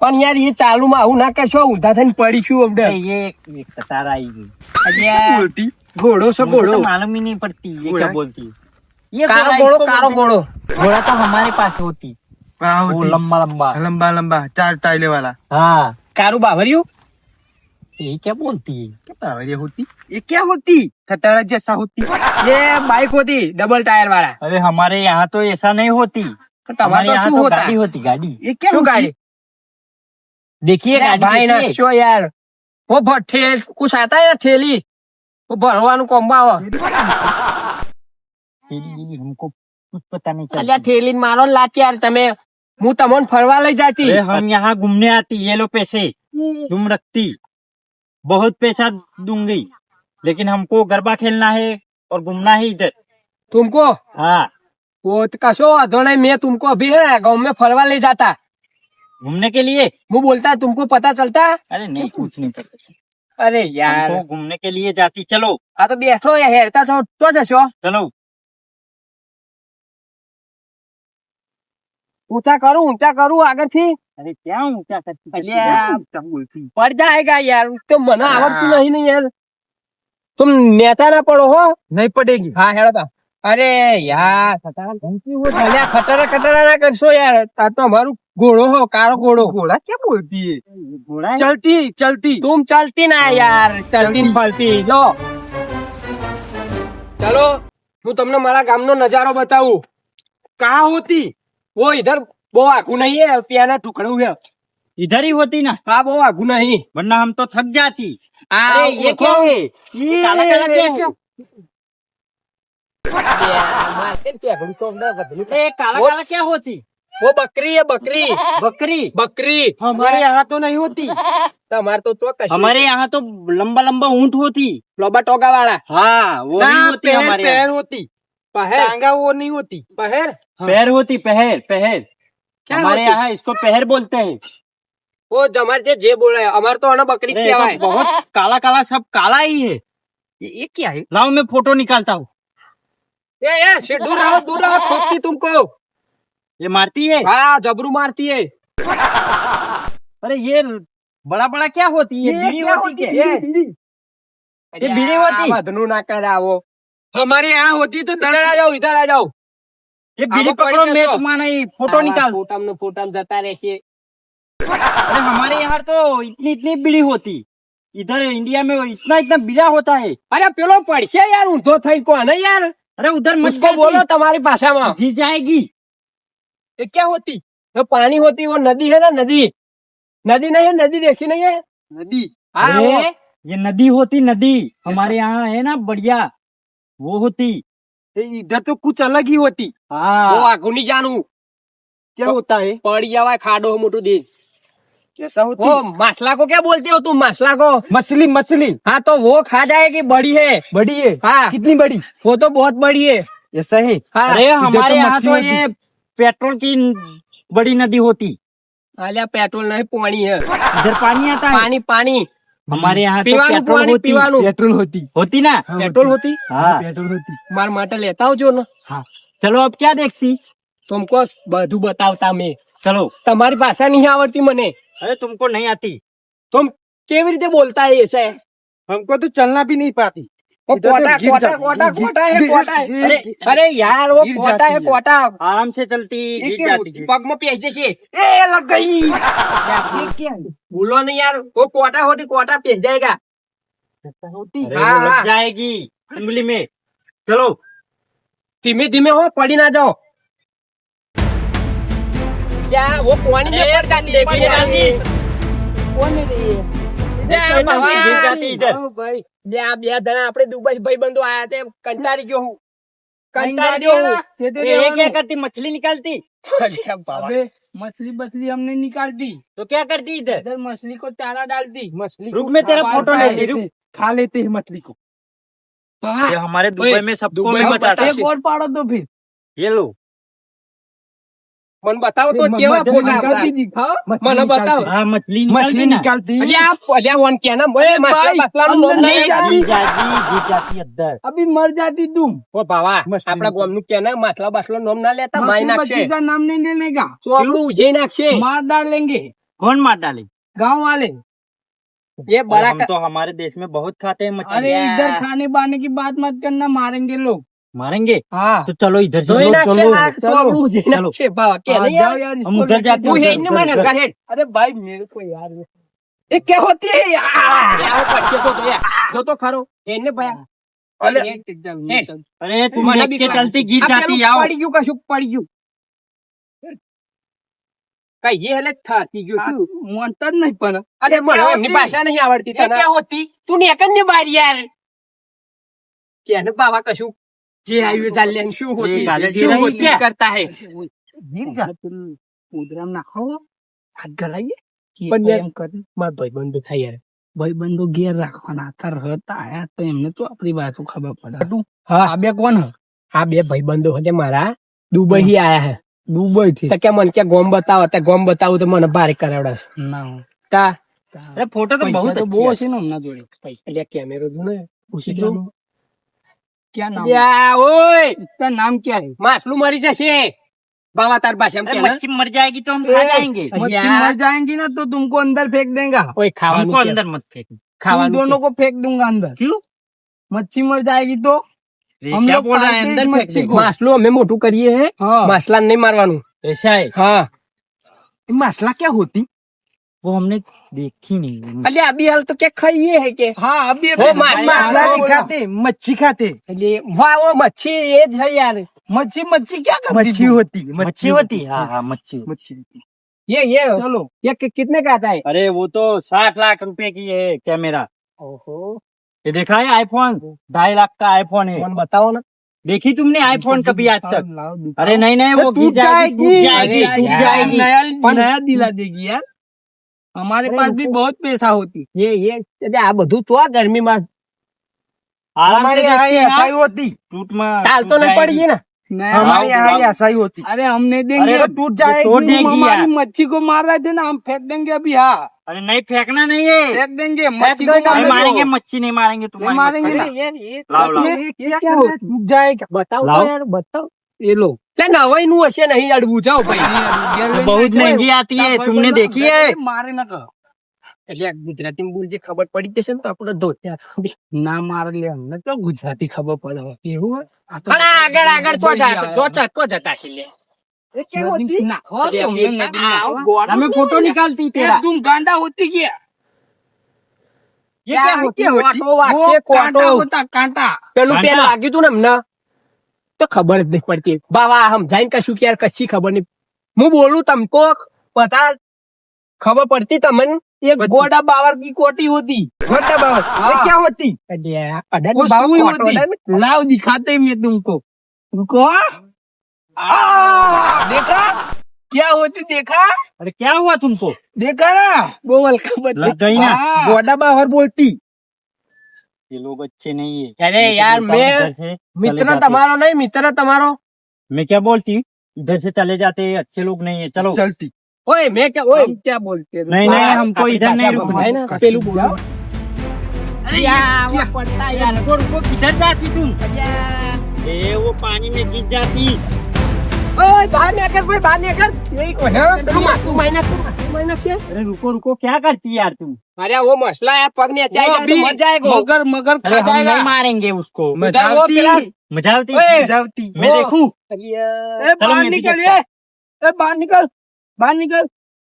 પણ યાર એ ચાલુમાં આવું ના કરશો ઊંધા થઈને પડીશું અમને ये एक कतार आई गई અલ્યા, ઘોડો છો मुझे ઘોડો तो मालूम ही नहीं पड़ती ये क्या बोलती है ये કારો घोड़ा ઘોડો इसको કારો बोलते ઘોડો हैं। घोड़ा तो हमारे पास होती कहाँ वो होती लंबा लंबा लंबा लंबा चार टाइले वाला हाँ कारू बावरियो? ये क्या बोलती है? क्या बावरिया होती? ये क्या होती? खटारा जैसा होती। ये बाइक होती डबल टायर वाला। अरे हमारे यहाँ तो ऐसा नहीं होती। तो हमारे तो यहाँ तो गाड़ी होती गाड़ी। ये क्या गाड़ी? देखिए भाई ना शो यार। वो बहुत ठेल कुछ आता है ठेली? वो भरवान कोम्बा हो। हमको कुछ पता नहीं चला ठेली मारो लाती यार तमें હું તમને ફરવા લઈ જાતી अरे हम यहाँ घूमने आती ये लो पैसे तुम रखती बहुत पैसा दूंगी लेकिन हमको गरबा खेलना है और घूमना है इधर तुमको हाँ वो तो कशो वांधो नहीं मैं तुमको अभी है ना गाँव में फरवा ले जाता घूमने के लिए वो बोलता है तुमको पता चलता अरे नहीं कुछ नहीं पता अरे यार हमको घूमने के लिए जाती चलो આ તો બેઠો યાર હેરતા છો તો જશો चलो ઊંચા કરું ઊંચા કરું આગળથી? અરે ક્યાં ઊંચા કરતી પડ જાયગા યાર તો મને આવડતું નહીં ને યાર. તુમ નેતા ના પડો હો. નહીં પડેગી. હા હેડો તા. અરે યાર ખતરા ખતરા ના કરશો યાર. આ તો અમારું ઘોડો હો કારો ઘોડો. ઘોડા ક્યાં બોલતી ઘોડા ચલતી ચલતી. તું ચલતી ના યાર ચલતી ફલતી લો ચાલો હું તમને મારા ગામનો નજારો બતાવું. કા હોતી? वो इधर वो आगू नहीं है पियाना टुकड़ हुआ इधर ही होती ना? हाँ वो आगू नहीं। वरना हम तो थक जाती। अरे ये क्या है? ये क्या है। काला क्या होती? वो बकरी है बकरी। बकरी? बकरी। हमारे यहाँ तो नहीं होती। हमारे तो चौका हमारे यहाँ तो लंबा लंबा ऊँट होती। लोबा टोका वाला। हाँ वो होती हमारे होती। पहर। टांगा वो नहीं होती। पहर। हाँ। पहर होती पहर पहर। क्या हमारे यहाँ इसको पहर बोलते हैं। वो जमर जे जे बोल बोले हमारे तो है ना बकरी क्या तो है? बहुत काला काला सब काला ही है। ये, ये क्या है? लाओ मैं फ़ोटो निकालता हूँ। ये ये दूर रहो दूर रहो ठोकती तुमको। ये मारती है? हाँ जबरू मारती है। अरे ये बड़ा बड़ा क्या होती है? ये क्या होती है? ये बीड़ी होती? है ना करावो हमारे यहाँ होती तो इधर आ जाओ इधर आ जाओ ये बीड़ी पकड़ो मैं तुम्हारा फोटो निकाल फोटो में फोटो में जता रहते अरे हमारे यहाँ तो इतनी इतनी बीड़ी होती इधर इंडिया में इतना इतना बीड़ा होता है अरे पेलो पड़से यार ऊंधो थी कौन है यार अरे उधर मुझको बोलो तुम्हारी भाषा में भी जाएगी ये क्या होती तो पानी होती वो नदी है ना नदी नदी नहीं है नदी देखी नहीं है नदी हाँ ये नदी होती नदी हमारे यहाँ है ना बढ़िया वो होती। इधर तो कुछ अलग ही होती। वो हाँ आगू नहीं जानू। क्या होता है? पड़ जावा खाडो हो मोटू दी कैसा होती? वो मासला को क्या बोलते हो तुम मासला को? मछली मछली। हाँ तो वो खा जाएगी बड़ी है। बड़ी है? हाँ। कितनी बड़ी? वो तो बहुत बड़ी है। ऐसा है? हाँ। अरे हमारे तो यहाँ तो ये पेट्रोल की बड़ी नदी होती। अलिया पेट्रोल नहीं पानी है। इधर पानी आता है? पानी पानी। हमारे यहाँ तो पीवानु पेट्रोल पानी होती पीवानु पेट्रोल होती होती ना हाँ, पेट्रोल होती हाँ पेट्रोल होती मार माटे लेता हूँ जो ना हाँ चलो अब क्या देखती तुमको બધું બતાવતા મેં चलो તમારી ભાષા નહીં આવડતી મને अरे तुमको नहीं आती तुम કેવી રીતે બોલતા है ऐसे हमको तो चलना भी नहीं पाती अरे आराम से चलती पग में पेस लग गई। बोलो? नहीं यार वो कोटा होती कोटा पेस जाएगा जाएगी में। चलो धीमे धीमे हो पड़ी ना जाओ। क्या वो पानी में पड़ जाती है कौन रही है इधर। इधर गिर जाती इधर। ઓ ભાઈ લે આ બે જણા આપણે દુબઈ ભાઈ બંધો આયા તે કંટાળી ગયો હું કંટાળી ગયો હું ये क्या करती मछली निकालती અરે બાબા. मछली बछली हमने निकालती तो क्या करती इधर इधर मछली को चारा डालती मछली रुक को मैं तेरा खा- फोटो खा ले लेते रुक। हैं, खा लेते हैं मछली को बाबा, ये हमारे ओए, दुबई में सबको दुबई मैं में बताता बता- एक और पाड़ो तो फिर ये लो મને બતાવો તો મ- કેવા મધર ફોટા નિકાલતી હતા? દિખાઓ મને બતાવો હા મછલી મછલી નિકાલતી ને. નિકાલતી અલ્યા અલ્યા વન કે ના મોય માછલા ભાઈ, બાછલાનું નામ અંદર નહીં નહીં જાણતી. જાતી, જીત જાતી અંદર. અભી મર જાતી તુમ ઓ ભાવા મછલી આપડા ગામનું કે ના માછલા બાછલા નામ ના લેતા માઈ मछली નાખશે बच्ची का नाम नहीं लेने का ચોપડું ઉજઈ નાખશે मार डालेंगे कौन मार डाले गांव वाले એ બડા हम तो हमारे देश में बहुत खाते हैं मछली अरे यार। इधर खाने पाने की बात मत करना मारेंगे लोग मारेंगे हाँ तो चलो इधर से જોઈ चलो, નાખશે चलो, આ चलो। ચોપડું ઉજઈ चलो। નાખશે ભાવા કે हाँ, નહીં जाओ યાર? यार हम इसको उधर लेके जाते जाओ। તું हैं, હેડ ને મારે घर, घर। હંગાર હેડ. अरे भाई मेरे को यार ये क्या होती है यार? યાર, પડશે તો તો યાર. જો તો ખરો હેડ ને ભાયા अरे હેડ. अरे तुम મને देख બીક के લાગે. चलती गीत આ जाती પેલું आओ પડી ગયું કશું પડી ગયું કઈ એ હેલે થાતી ગયું શું? मानता नहीं पर અરે મને क्या એમની होती? ભાષા નહીં આવડતી ये તને क्या होती તું ને એકજ ને બાર યાર કે ને બાવા કશું જે આવ્યું ચાલ લેન શું હોતી? શું હોતી કરતા હે? ઉદરામ નાખો હાથ ગલાઈએ. પણ એમ રાખવાના તાર હતા આયા તો એમને તો આપણી વાતો ખબર પડે. તું હા. આ બે કોણ આ બે ભાઈ ભાઈબંધો હતે મારા. દુબઈ આયા હે. દુબઈ થી તો કે મને કે ગોમ બતાવો તે ગોમ બતાવું તો મને ભારે કરાવડાશ ના. તા. અરે ફોટો તો બહુ બહુ છે. ને હમણાં જોડે. એટલે કેમેરો જો ને પૂછી क्या લો क्या नाम યા ઓય इसका नाम क्या है માછલું મરી જશે બાવા તાર પાસે એમ अरे કે ને मच्छी मर जाएगी तो हम खा ए, जाएंगे मच्छी यार। मर जाएंगी ना तो तुमको अंदर फेंक देगा ઓય ખાવાનું हमको કે. अंदर मत फेंको तुम ખાવાનું दोनों કે. को फेंक दूंगा अंदर क्यों मच्छी मर जाएगी तो ये हम क्या लोग बोल रहा है पालते अंदर इस फेंक मच्छी देंगे। को। માછલું અમે મોટું કરીએ હે हाँ માછલા નહીં મારવાનું ऐसा है હા मसला क्या होती वो हमने देखी नहीं। अरे अभी हाल तो क्या खाइए है के हाँ अभी वो माछला हाँ, नहीं खाते। मच्छी खाते अरे वाह वो मच्छी ये है यार। मच्छी मच्छी क्या करती मच्छी होती मच्छी होती हाँ हाँ मच्छी मच्छी ये ये चलो। ये कितने का आता है? अरे वो तो साठ लाख रुपए की है कैमरा। ओहो। ये देखा है आईफोन ढाई लाख का आईफोन है। बताओ ना। देखी तुमने आईफोन कभी आज तक? अरे नहीं नहीं वो तो टूट जाएगी नया दिला देगी यार। हमारे अरे पास रुको। भी बहुत पैसा होती ये ये એટલે આ બધું તો આ ગરમીમાં आराम हमारे से यहाँ देखती ये ना, ऐसा ही होती टूट में તાલ टूट તો નહીં जाएगी। પડી ગઈ ને नया हमारे यहाँ बुलाओ। ये ऐसा ही होती अरे हम नहीं देंगे अरे तो टूट जाएगी तोड़ तुम देगी हमारी यार। मच्छी को मार रहे थे ना हम फेंक देंगे अभी हाँ अरे नहीं फेंकना नहीं है फेंक देंगे मच्छी दो को ना, नहीं मार मारेंगे देंगे मच्छी नहीं मारेंगे तुम्हारी मारेंगे मच्छी। ना। અરે યાર, એ लाओ, लाओ। ये क्या क्या कर रहा है? टूट जाएगा બતાવો લાવો. તો યાર બતાવો ये लो લે નવાઈ નું હશે નહીં અડવું જાઓ ભાઈ तो बहुत महंगी आती है तुमने देखी है मारे ना कर એટલે આ ગુજરાતીમાં બોલજે ખબર પડી જશે ને તો આપણે ધોત્યા ના મારે લે અમને તો ગુજરાતી ખબર પડે એવું હોય આ તો પણ આ આગળ આગળ તો જા તો જા તો જતા છે લે ये क्या होती નાખો અરે તો અમને આ- નદી આ નાખો. ગોળ- हमें फोटो निकालती ए, तेरा तुम गांडा होती क्या ये क्या ये होती क्या होती? કોટો वो વાગશે कांटा કોટો होता कांटा પેલું કાંટા. પેલું લાગ્યું તું ને અમને તો ખબર જ નહીં પડતી બાવા સમજાઈને કશું કે યાર કશી ખબર નહીં હું બોલું તમકો બધા ખબર પડતી તમને एक गोड़ा बावर की कोटी होती छोटा बाबा ये हाँ। क्या होती એટલે આ અડાની वो બાવા सुई કોટો होती અડાને. लाओ दिखाते हैं मैं तुमको रुको हाँ? देखा क्या होती देखा अरे क्या हुआ तुमको देखा ना બોલ ખબર लग गई ना हाँ। गोडा बाहर बोलती ये लोग अच्छे नहीं है। अरे तो यार मैं मित्र तुम्हारा नहीं मित्र तुम्हारो। मैं क्या बोलती इधर से चले जाते अच्छे लोग नहीं है। चलो। चलती। ओए मैं क्या ओए। क्या बोलते नहीं नहीं हमको इधर नहीं रुकना। है ना पेलू बोला। अरे यार वो पड़ता यार। रुको रुको किधर जाती तुम ए वो पानी में गिर जाती। ઓય, બહાર નીકળ ભાઈ, બહાર નીકળ. એ કોને? પેલું માથું માઇનસ છે, માથું માઇનસ છે. अरे रुको रुको क्या करती यार तुम અરે वो मसला है पग ने वो चाहिए तो अभी मर जाएगा मगर मगर अरे खा हम जाएगा नहीं मारेंगे उसको उधर वो मजावती पिला- मजावती ओए, मजावती मैं वो- देखूं ए चलो बाहर मैं भी निकल देखता ये ए बाहर निकल बाहर निकल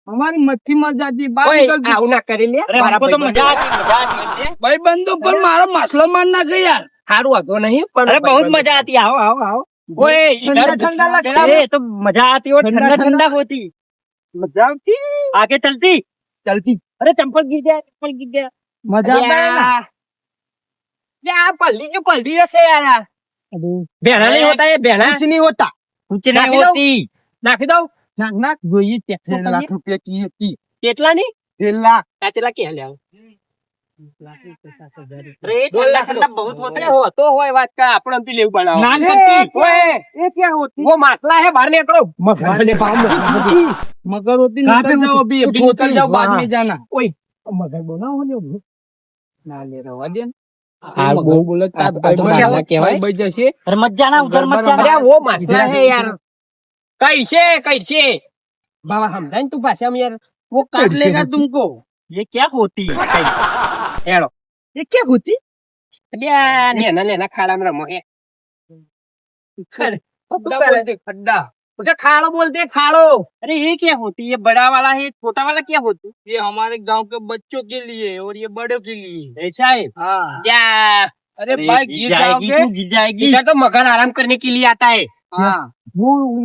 हमारी मच्छी मर जाती है बाहर ओए, निकल तू। આવું ના કરી લે अरे મારા हमको तो ભાઈબંધો. मजा आती मजा आती भाई बंदो पर मारा मसलो मारना गया यार હારું હતો નહીં પણ अरे बहुत मजा आती आओ आओ आओ ओए ठंडा लगता है। तो मज़ा आती ठंडा ठंडा होती। मज़ा आती। आगे चलती। चलती। अरे चंपल गिर गया चंपल गिर गया। मज़ा यार। पल्ली जो पल्ली जैसे यार। बेहना नहीं होता ये बेहना। कुछ नहीं होता। कुछ नहीं होती। नाखी दो नाक ना गोई 3 लाख રૂપિયા की होती केतला नहीं? केतला। केतला 3 લાખ मगर होती निकल जाओ अभी अभी निकल जाओ बाद में जाना ओए मगर बोला हो જશે કઈ છે કઈ છે બાબા સમજાય તું ભાષા યાર વો કાટ લેગા તુમકો ये क्या होती है हेड़ो ये क्या होती અલ્યા નેના નેના ખાડામાં રમો હે ખડ- खड्डा करे? बोलते खड्डा ઉઠે ખાડો બોલતે ખાડો अरे ये क्या होती है ये बड़ा वाला है छोटा वाला क्या होती ये हमारे गांव के बच्चों के लिए और ये बड़ों के लिए है ऐसा है हाँ यार अरे भाई गिर जाएगी जाओगे तू गिर जाएगी इधर तो मगर आराम करने के लिए आता है हाँ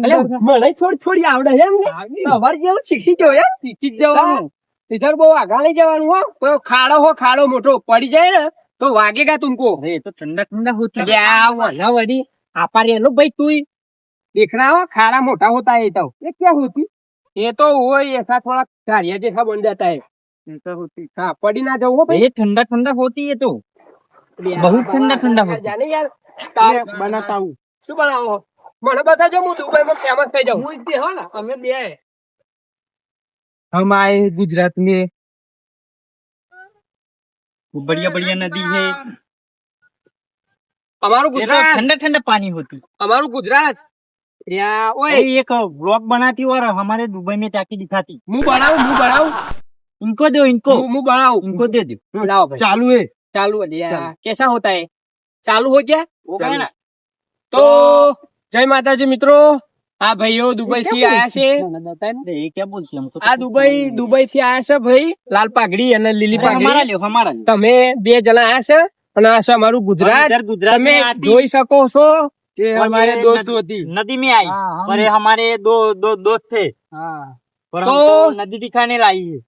અલે મને થોડી થોડી આવડે છે એમને તમારે જેવું શીખી ગયો યાર શીખી જ જવાનું ઇધર બહુ આગા લઈ જવાનું હો. કોઈ ખાડો હો ખાડો મોટો પડી જાય ને તો વાગેગા તુમકો. એ તો ઠંડા ઠંડા હોતા વાના વડી આપારી એનો ભાઈ તું દેખડા ખાડા મોટા હોતા એ તો. એ ક્યાં હોતી? એ તો હોય એસા થોડા કાર્ય જેસા બન જતા એ. હા પડી ના જવું હો ભાઈ. એ ઠંડા ઠંડા હોતી એ તો. બહુ ઠંડા ઠંડા હોતી. જાને યાર તાર બનાતા હું શું બનાવો? મને બતાજો હું દુબઈમાં ફેમસ થઈ જાઉં. હું જ દે હો ને અમે બે. हम आए हैं गुजरात में वो बढ़िया बढ़िया नदी है અમારું ये तो ગુજરાત ठंडा ठंडा पानी होती અમારું ગુજરાત યા अरे ઓય एक ब्लॉग बनाती और हमारे दुबई में जाके दिखाती હું બનાવું હું બનાવું इनको दो इनको હું હું બનાવું इनको दे दो लाओ भाई चालू है चालू है लिया कैसा होता है चालू हो गया वो क्या है ना તો જય માતાજી મિત્રો આ ભાઈઓ દુબઈ થી આયા છે? આ દુબઈ દુબઈ થી આયા છે ભાઈ લાલ પાઘડી અને લીલી પાઘડી. તમે બે જણા આયા છે અને આ છે અમારું ગુજરાત. તમે જોઈ શકો છો. કે અમારે દોસ્ત હતી. નદી મેં આવી પર હમારે દોસ્ત થે તો નદી દિખાને લાવી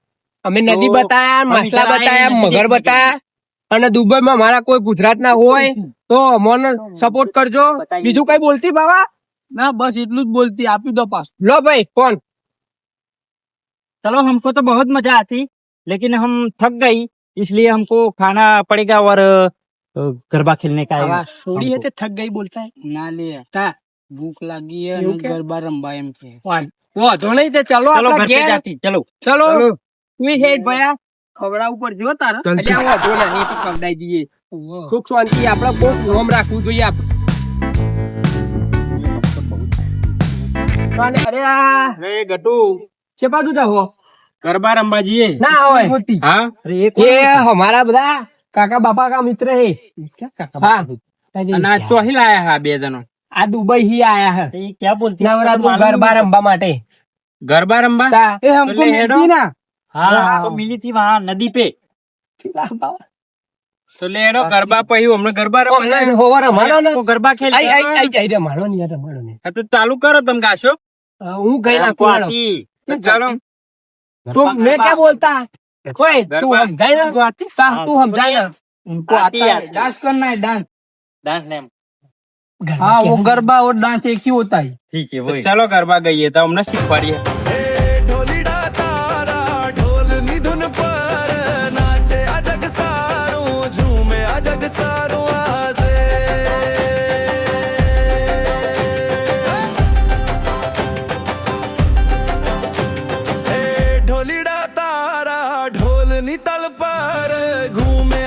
અમે નદી બતાયા માછલા બતાયા મગર બતાયા. અને દુબઈમાં મારા કોઈ ગુજરાત ના હોય તો અમોને સપોર્ટ કરજો. બીજું કઈ બોલતી બાબા ના બસ એટલું જ બોલતી આપી દો પાસ લો ભાઈ ફોન चलो हमको तो बहुत मजा आती लेकिन हम थक गई इसलिए हमको खाना पड़ेगा और अ, गरबा खेलने का है આવા સોડી હે हमको। તે થક ગઈ બોલતા હે. ના લે તા ભૂખ લાગી હે એવું અને કે? ગરબા રમવા એમ કે વાંધ- વાંધો નહીં તે ચલો चलो આપણા घर पे ઘેર जाती चलो ચલો चलो તું હેડ ભયા ખવડાવવું પડશે હો તારે જલ્દી. એટલે વાંધો નહીં એ તો ખવડાવી દઈએ ઓહો. સુખ શાંતિ આપણે બહુ નોમ રાખવું જોઈએ આપણે આ. ગરબા રમવા દુબઈ ગરબા રમવા માટે. ગરબા રમવા? મિલી થી નદી પે. તો લે ગરબા પછી હમણે ગરબા રમવા હોવા ગરબા તો ચાલુ કરો તમે ગાશો. હું ગઈ ના हमको आती तो चलो તું मैं क्या बोलता ओए तू गरबा- समझाए ना आती ता हाँ, तू समझाए ना उनको आती आता है आती। डांस करना है डांस डांस नेम हाँ वो गरबा और डांस एक ही होता है ठीक है तो वही चलो गरबा गई तो हमने सिखवाड़ी ઢોલીડા Aragumento.